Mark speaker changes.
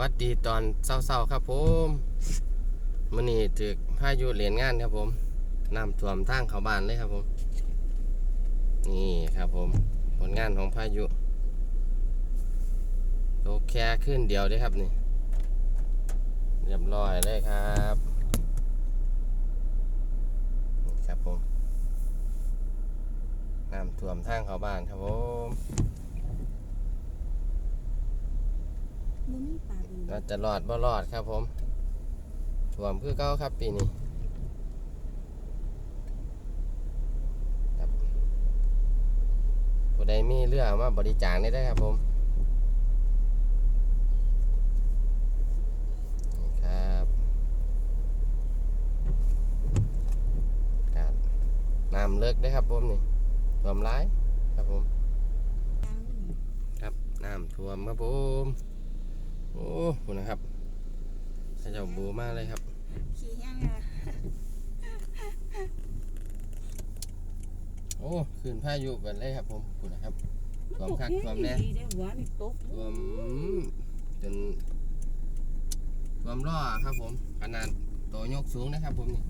Speaker 1: วัสดีตอนเศร้าๆครับผมมื่อนี้ถึกพายุเหรียญงานครับผมน้ำท่วมทางเขาบ้านเลยครับผม นี่ครับผม ผลงานของพายุโตแค่ขึ้นเดียวด้อครับนี่ เรียบร้อยเลยครับนี่ครับผมน้ำท่วมทางเขาบ้านครับผม
Speaker 2: มีปลาดี
Speaker 1: เราจะรอดบ่รอดครับผมท่วมคือเก้าครับปีนี้ครับผู้ใดมีเรือมาบริจาคได้ได้อครับผมนี่ครับการน้ำเลิกได้อครับผมนี่ท่วมร้ายครับผม
Speaker 2: กลางนี่
Speaker 1: ครับน้ำท่วมครับผม โอ้คุณนะครับข้าเจ้าบูมากเลยครับ
Speaker 2: ขี้แห้งอะ
Speaker 1: โอ้ขึ้นพายุกันเลยครับผมคุณนะครับท่วมคักท่วมแน่
Speaker 2: ดีได้หัวนี่ตก
Speaker 1: ท่วมจนท่วมล่อครับผม ขนาดตัวยกสูงนะครับผมนี่